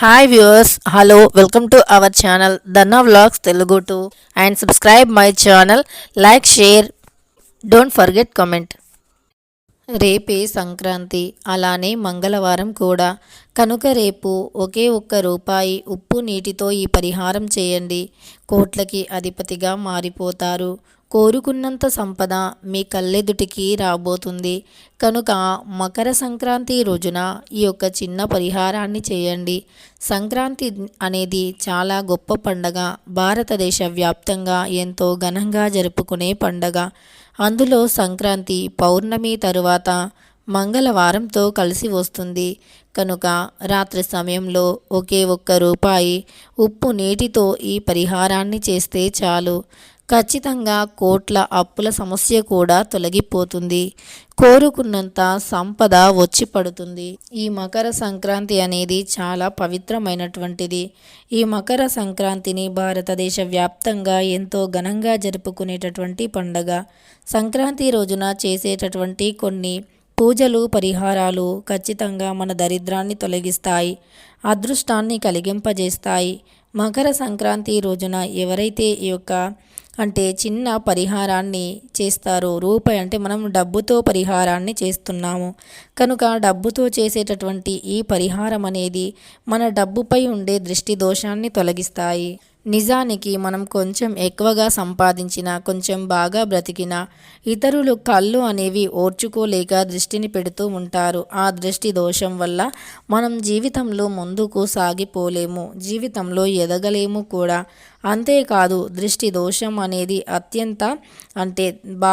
Hi viewers hello welcome to our channel Danna vlogs Telugu to and subscribe my channel like share don't forget comment రేపే సంక్రాంతి అలానే మంగళవారం కూడా. కనుక రేపు ఒకే ఒక్క రూపాయి ఉప్పు నీటితో ఈ పరిహారం చేయండి. కోట్లకి అధిపతిగా మారిపోతారు. కోరుకున్నంత సంపద మీ కళ్ళెదుటికి రాబోతుంది. కనుక మకర సంక్రాంతి రోజున ఈ యొక్క చిన్న పరిహారాన్ని చేయండి. సంక్రాంతి అనేది చాలా గొప్ప పండగ. భారతదేశ వ్యాప్తంగా ఎంతో ఘనంగా జరుపుకునే పండగ. అందులో సంక్రాంతి పౌర్ణమి తరువాత మంగళవారంతో కలిసి వస్తుంది. కనుక రాత్రి సమయంలో ఒకే ఒక్క రూపాయి ఉప్పు నీటితో ఈ పరిహారాన్ని చేస్తే చాలు. ఖచ్చితంగా కోట్ల అప్పుల సమస్య కూడా తొలగిపోతుంది. కోరుకున్నంత సంపద వచ్చి పడుతుంది. ఈ మకర సంక్రాంతి అనేది చాలా పవిత్రమైనటువంటిది. ఈ మకర సంక్రాంతిని భారతదేశ వ్యాప్తంగా ఎంతో ఘనంగా జరుపుకునేటటువంటి పండగ. సంక్రాంతి రోజున చేసేటటువంటి కొన్ని పూజలు పరిహారాలు ఖచ్చితంగా మన దరిద్రాన్ని తొలగిస్తాయి. అదృష్టాన్ని కలిగింపజేస్తాయి. మకర సంక్రాంతి రోజున ఎవరైతే ఈ యొక్క అంటే చిన్న పరిహారాన్ని చేస్తారు. రూపాయి అంటే మనం డబ్బుతో పరిహారాన్ని చేస్తున్నాము. కనుక డబ్బుతో చేసేటటువంటి ఈ పరిహారం అనేది మన డబ్బుపై ఉండే దృష్టి దోషాన్ని తొలగిస్తాయి. నిజానికి మనం కొంచెం ఎక్కువగా సంపాదించిన కొంచెం బాగా బ్రతికిన ఇతరులు కళ్ళు అనేవి ఓర్చుకోలేక దృష్టిని పెడుతూ ఉంటారు. ఆ దృష్టి దోషం వల్ల మనం జీవితంలో ముందుకు సాగిపోలేము జీవితంలో ఎదగలేము కూడా. అంతేకాదు దృష్టి దోషం అనేది అత్యంత అంటే బా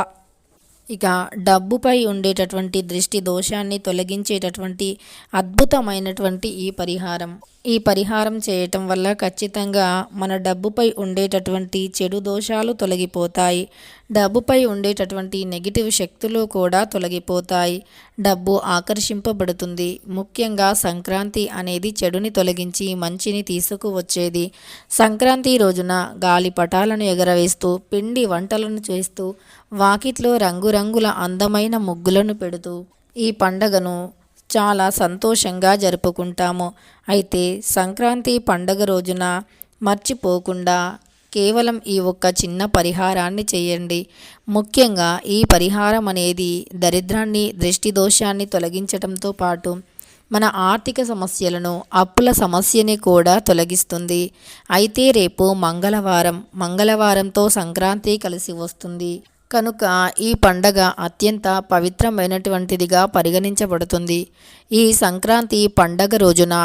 ఇక డబ్బుపై ఉండేటటువంటి దృష్టి దోషాన్ని తొలగించేటటువంటి అద్భుతమైనటువంటి ఈ పరిహారం. ఈ పరిహారం చేయటం వల్ల ఖచ్చితంగా మన డబ్బుపై ఉండేటటువంటి చెడు దోషాలు తొలగిపోతాయి. డబ్బుపై ఉండేటటువంటి నెగిటివ్ శక్తులు కూడా తొలగిపోతాయి. డబ్బు ఆకర్షింపబడుతుంది. ముఖ్యంగా సంక్రాంతి అనేది చెడుని తొలగించి మంచిని తీసుకువచ్చేది. సంక్రాంతి రోజున గాలిపటాలను ఎగరవేస్తూ పిండి వంటలను చేస్తూ వాకిట్లో రంగురంగుల అందమైన ముగ్గులను పెడుతూ ఈ పండగను చాలా సంతోషంగా జరుపుకుంటాము. అయితే సంక్రాంతి పండగ రోజున మర్చిపోకుండా కేవలం ఈ ఒక్క చిన్న పరిహారాన్ని చేయండి. ముఖ్యంగా ఈ పరిహారం అనేది దరిద్రాన్ని దృష్టి దోషాన్ని తొలగించడంతో పాటు మన ఆర్థిక సమస్యలను అప్పుల సమస్యని కూడా తొలగిస్తుంది. అయితే రేపు మంగళవారం మంగళవారంతో సంక్రాంతి కలిసి వస్తుంది. కనుక ఈ పండగ అత్యంత పవిత్రమైనటువంటిదిగా పరిగణించబడుతుంది. ఈ సంక్రాంతి పండగ రోజున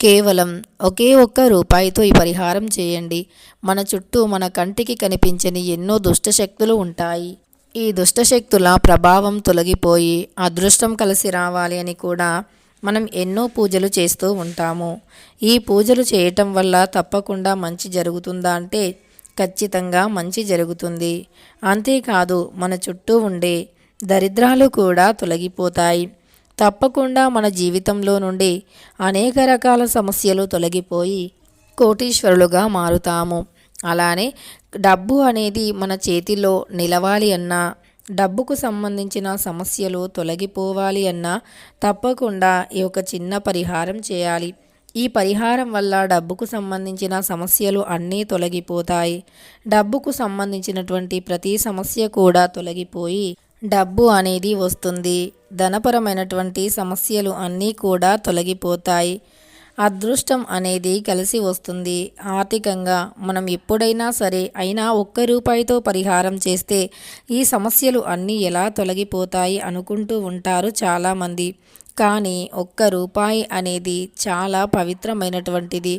కేవలం ఒకే ఒక్క రూపాయితో ఈ పరిహారం చేయండి. మన చుట్టూ మన కంటికి కనిపించని ఎన్నో దుష్టశక్తులు ఉంటాయి. ఈ దుష్టశక్తుల ప్రభావం తొలగిపోయి అదృష్టం కలిసి రావాలి అని కూడా మనం ఎన్నో పూజలు చేస్తూ ఉంటాము. ఈ పూజలు చేయటం వల్ల తప్పకుండా మంచి జరుగుతుందా అంటే ఖచ్చితంగా మంచి జరుగుతుంది. అంతేకాదు మన చుట్టూ ఉండే దరిద్రాలు కూడా తొలగిపోతాయి. తప్పకుండా మన జీవితంలో నుండి అనేక రకాల సమస్యలు తొలగిపోయి కోటీశ్వరులుగా మారుతాము. అలానే డబ్బు అనేది మన చేతిలో నిలవాలి అన్నా డబ్బుకు సంబంధించిన సమస్యలు తొలగిపోవాలి అన్నా తప్పకుండా ఈ ఒక చిన్న పరిహారం చేయాలి. ఈ పరిహారం వల్ల డబ్బుకు సంబంధించిన సమస్యలు అన్నీ తొలగిపోతాయి. డబ్బుకు సంబంధించినటువంటి ప్రతి సమస్య కూడా తొలగిపోయి డబ్బు అనేది వస్తుంది. ధనపరమైనటువంటి సమస్యలు అన్నీ కూడా తొలగిపోతాయి. అదృష్టం అనేది కలిసి వస్తుంది. ఆర్థికంగా మనం ఎప్పుడైనా సరే అయినా ఒక్క రూపాయితో పరిహారం చేస్తే ఈ సమస్యలు అన్నీ ఎలా తొలగిపోతాయి అనుకుంటూ ఉంటారు చాలామంది. కానీ ఒక్క రూపాయి అనేది చాలా పవిత్రమైనటువంటిది.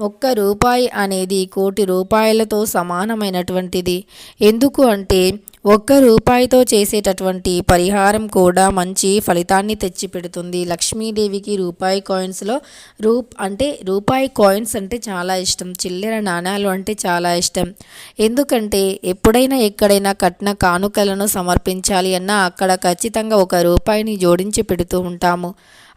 ఒక్క రూపాయి అనేది కోటి రూపాయలతో సమానమైనటువంటిది. ఎందుకు అంటే ఒక్క రూపాయితో చేసేటటువంటి పరిహారం కూడా మంచి ఫలితాన్ని తెచ్చిపెడుతుంది. లక్ష్మీదేవికి రూపాయి కాయిన్స్లో రూప్ అంటే రూపాయి కాయిన్స్ అంటే చాలా ఇష్టం. చిల్లర నాణాలు అంటే చాలా ఇష్టం. ఎందుకంటే ఎప్పుడైనా ఎక్కడైనా కట్న కానుకలను సమర్పించాలి అన్నా అక్కడ ఖచ్చితంగా ఒక రూపాయిని జోడించి పెడుతూ ఉంటాము.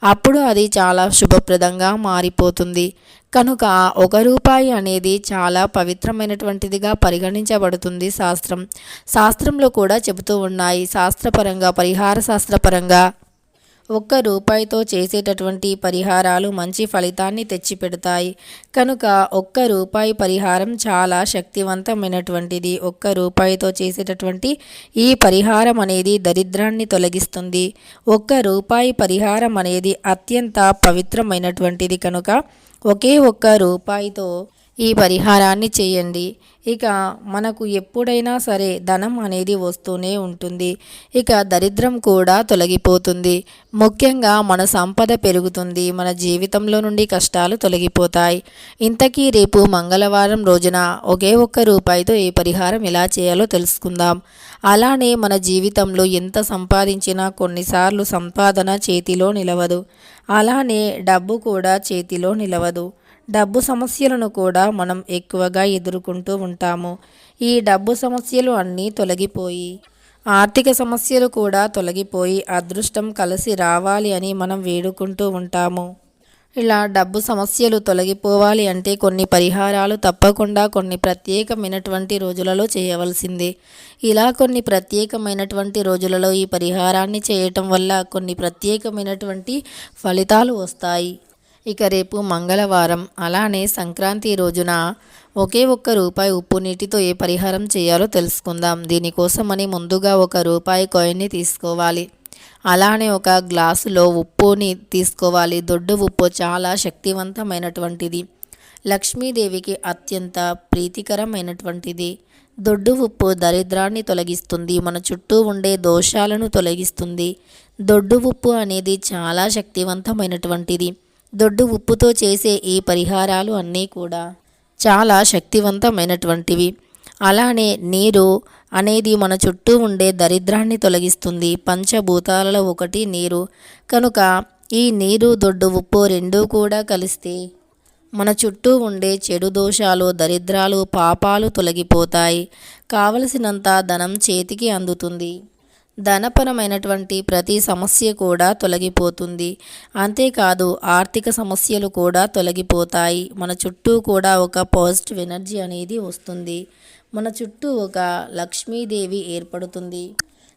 అప్పుడు అది చాలా శుభప్రదంగా మారిపోతుంది. కనుక ఒక రూపాయి అనేది చాలా పవిత్రమైనటువంటిదిగా పరిగణించబడుతుంది శాస్త్రం. శాస్త్రంలో కూడా చెబుతూ ఉన్నాయి. శాస్త్రపరంగా పరిహార శాస్త్రపరంగా ఒక్క రూపాయితో చేసేటటువంటి పరిహారాలు మంచి ఫలితాన్ని తెచ్చిపెడతాయి. కనుక ఒక్క రూపాయి పరిహారం చాలా శక్తివంతమైనటువంటిది. ఒక్క రూపాయితో చేసేటటువంటి ఈ పరిహారం అనేది దరిద్రాన్ని తొలగిస్తుంది. ఒక్క రూపాయి పరిహారం అనేది అత్యంత పవిత్రమైనటువంటిది. కనుక ఒకే ఒక్క రూపాయితో ఈ పరిహారాన్ని చేయండి. ఇక మనకు ఎప్పుడైనా సరే ధనం అనేది వస్తూనే ఉంటుంది. ఇక దరిద్రం కూడా తొలగిపోతుంది. ముఖ్యంగా మన సంపద పెరుగుతుంది. మన జీవితంలో నుండి కష్టాలు తొలగిపోతాయి. ఇంతకీ రేపు మంగళవారం రోజున ఒకే ఒక్క రూపాయితో ఏ పరిహారం ఎలా చేయాలో తెలుసుకుందాం. అలానే మన జీవితంలో ఎంత సంపాదించినా కొన్నిసార్లు సంపాదన చేతిలో నిలవదు. అలానే డబ్బు కూడా చేతిలో నిలవదు. డబ్బు సమస్యలను కూడా మనం ఎక్కువగా ఎదుర్కొంటూ ఉంటాము. ఈ డబ్బు సమస్యలు అన్నీ తొలగిపోయి ఆర్థిక సమస్యలు కూడా తొలగిపోయి అదృష్టం కలిసి రావాలి అని మనం వేడుకుంటూ ఉంటాము. ఇలా డబ్బు సమస్యలు తొలగిపోవాలి అంటే కొన్ని పరిహారాలు తప్పకుండా కొన్ని ప్రత్యేకమైనటువంటి రోజులలో చేయవలసిందే. ఇలా కొన్ని ప్రత్యేకమైనటువంటి రోజులలో ఈ పరిహారాన్ని చేయటం వల్ల కొన్ని ప్రత్యేకమైనటువంటి ఫలితాలు వస్తాయి. ఇక రేపు మంగళవారం అలానే సంక్రాంతి రోజున ఒకే ఒక్క రూపాయి ఉప్పు నీటితో ఏ పరిహారం చేయాలో తెలుసుకుందాం. దీనికోసమని ముందుగా ఒక రూపాయి కాయిన్ని తీసుకోవాలి. అలానే ఒక గ్లాసులో ఉప్పుని తీసుకోవాలి. దొడ్డు ఉప్పు చాలా శక్తివంతమైనటువంటిది. లక్ష్మీదేవికి అత్యంత ప్రీతికరమైనటువంటిది. దొడ్డు ఉప్పు దరిద్రాన్ని తొలగిస్తుంది. మన చుట్టూ ఉండే దోషాలను తొలగిస్తుంది. దొడ్డు ఉప్పు అనేది చాలా శక్తివంతమైనటువంటిది. దొడ్డు ఉప్పుతో చేసే ఈ పరిహారాలు అన్నీ కూడా చాలా శక్తివంతమైనటువంటివి. అలానే నీరు అనేది మన చుట్టూ ఉండే దరిద్రాన్ని తొలగిస్తుంది. పంచభూతాలలో ఒకటి నీరు. కనుక ఈ నీరు దొడ్డు ఉప్పు రెండూ కూడా కలిస్తే మన చుట్టూ ఉండే చెడు దోషాలు దరిద్రాలు పాపాలు తొలగిపోతాయి. కావలసినంత ధనం చేతికి అందుతుంది. ధనపరమైనటువంటి ప్రతి సమస్య కూడా తొలగిపోతుంది. అంతేకాదు ఆర్థిక సమస్యలు కూడా తొలగిపోతాయి. మన చుట్టూ కూడా ఒక పాజిటివ్ ఎనర్జీ అనేది వస్తుంది. మన చుట్టూ ఒక లక్ష్మీదేవి ఏర్పడుతుంది.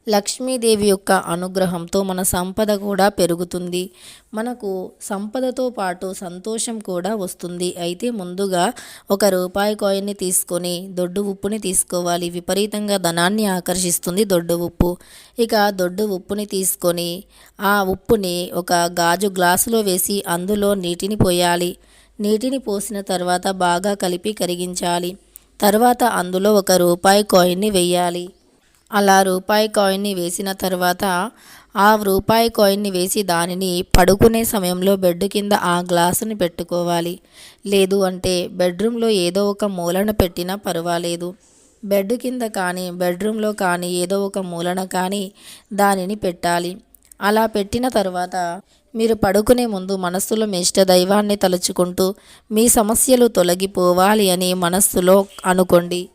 లక్ష్మీదేవి యొక్క అనుగ్రహంతో మన సంపద కూడా పెరుగుతుంది. మనకు సంపదతో పాటు సంతోషం కూడా వస్తుంది. అయితే ముందుగా ఒక రూపాయి కాయిన్ని తీసుకొని దొడ్డు ఉప్పుని తీసుకోవాలి. విపరీతంగా ధనాన్ని ఆకర్షిస్తుంది దొడ్డు ఉప్పు. ఇక దొడ్డు ఉప్పుని తీసుకొని ఆ ఉప్పుని ఒక గాజు గ్లాసులో వేసి అందులో నీటిని పోయాలి. నీటిని పోసిన తర్వాత బాగా కలిపి కరిగించాలి. తర్వాత అందులో ఒక రూపాయి కాయిన్ని వేయాలి. అలా రూపాయి కాయిన్ని వేసిన తర్వాత ఆ రూపాయి కాయిన్ని వేసి దానిని పడుకునే సమయంలో బెడ్ కింద ఆ గ్లాసుని పెట్టుకోవాలి. లేదు అంటే బెడ్రూమ్లో ఏదో ఒక మూలన పెట్టినా పర్వాలేదు. బెడ్ కింద కానీ బెడ్రూమ్లో కానీ ఏదో ఒక మూలన కానీ దానిని పెట్టాలి. అలా పెట్టిన తర్వాత మీరు పడుకునే ముందు మనస్సులో మీ ఇష్ట దైవాన్ని తలుచుకుంటూ మీ సమస్యలు తొలగిపోవాలి అని మనస్సులో అనుకోండి.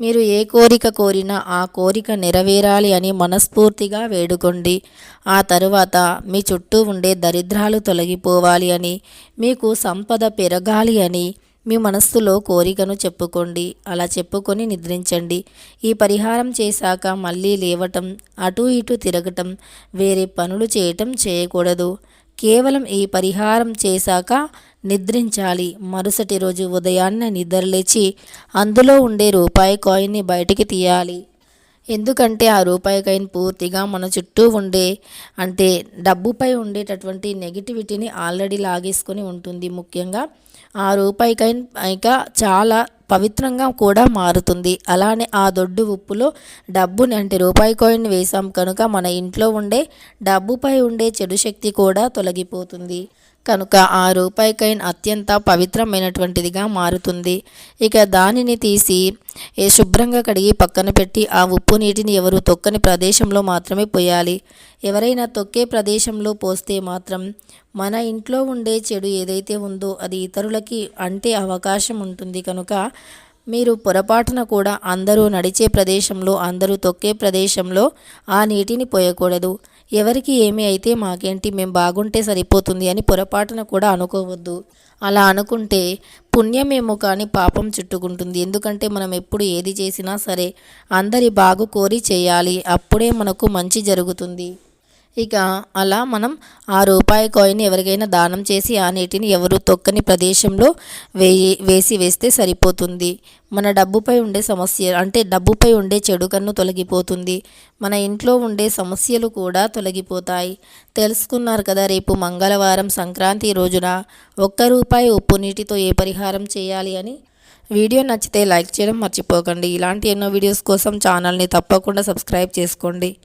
మీరు ఏ కోరిక కోరినా ఆ కోరిక నెరవేరాలి అని మనస్ఫూర్తిగా వేడుకోండి. ఆ తరువాత మీ చుట్టూ ఉండే దరిద్రాలు తొలగిపోవాలి అని మీకు సంపద పెరగాలి అని మీ మనస్సులో కోరికను చెప్పుకోండి. అలా చెప్పుకొని నిద్రించండి. ఈ పరిహారం చేశాక మళ్ళీ లేవటం అటు ఇటు తిరగటం వేరే పనులు చేయటం చేయకూడదు. కేవలం ఈ పరిహారం చేశాక నిద్రించాలి. మరుసటి రోజు ఉదయాన్నే నిద్రలేచి అందులో ఉండే రూపాయి కాయిన్ని బయటికి తీయాలి. ఎందుకంటే ఆ రూపాయి కాయిన్ పూర్తిగా మన చుట్టూ ఉండే అంటే డబ్బుపై ఉండేటటువంటి నెగిటివిటీని ఆల్రెడీ లాగేసుకొని ఉంటుంది ముఖ్యంగా. ఆ రూపాయి కాయిన్ ఇక చాలా పవిత్రంగా కూడా మారుతుంది. అలానే ఆ దొడ్డు ఉప్పులో డబ్బుని అంటే రూపాయి కాయిన్ వేసాం కనుక మన ఇంట్లో ఉండే డబ్బుపై ఉండే చెడు శక్తి కూడా తొలగిపోతుంది. కనుక ఆ రూపాయి కాయిన్ అత్యంత పవిత్రమైనటువంటిదిగా మారుతుంది. ఇక దానిని తీసి ఏ శుభ్రంగా కడిగి పక్కన పెట్టి ఆ ఉప్పు నీటిని ఎవరు తొక్కని ప్రదేశంలో మాత్రమే పోయాలి. ఎవరైనా తొక్కే ప్రదేశంలో పోస్తే మాత్రం మన ఇంట్లో ఉండే చెడు ఏదైతే ఉందో అది ఇతరులకి అంటే అవకాశం ఉంటుంది. కనుక మీరు పొరపాటున కూడా అందరూ నడిచే ప్రదేశంలో అందరూ తొక్కే ప్రదేశంలో ఆ నీటిని పోయకూడదు. ఎవరికి ఏమి అయితే మాకేంటి మేము బాగుంటే సరిపోతుంది అని పొరపాటున కూడా అనుకోవద్దు. అలా అనుకుంటే పుణ్యమేమో కానీ పాపం చుట్టుకుంటుంది. ఎందుకంటే మనం ఎప్పుడు ఏది చేసినా సరే అందరి బాగు కోరి చేయాలి. అప్పుడే మనకు మంచి జరుగుతుంది. ఇక అలా మనం ఆ రూపాయి కాయిన్ ఎవరికైనా దానం చేసి ఆ నీటిని ఎవరు తొక్కని ప్రదేశంలో వేయి వేసి వేస్తే సరిపోతుంది. మన డబ్బుపై ఉండే సమస్య అంటే డబ్బుపై ఉండే చెడు కన్ను తొలగిపోతుంది. మన ఇంట్లో ఉండే సమస్యలు కూడా తొలగిపోతాయి. తెలుసుకున్నారు కదా రేపు మంగళవారం సంక్రాంతి రోజున ఒక్క రూపాయి ఉప్పు నీటితో ఏ పరిహారం చేయాలి అని? వీడియో నచ్చితే లైక్ చేయడం మర్చిపోకండి. ఇలాంటి ఎన్నో వీడియోస్ కోసం ఛానల్ని తప్పకుండా సబ్స్క్రైబ్ చేసుకోండి.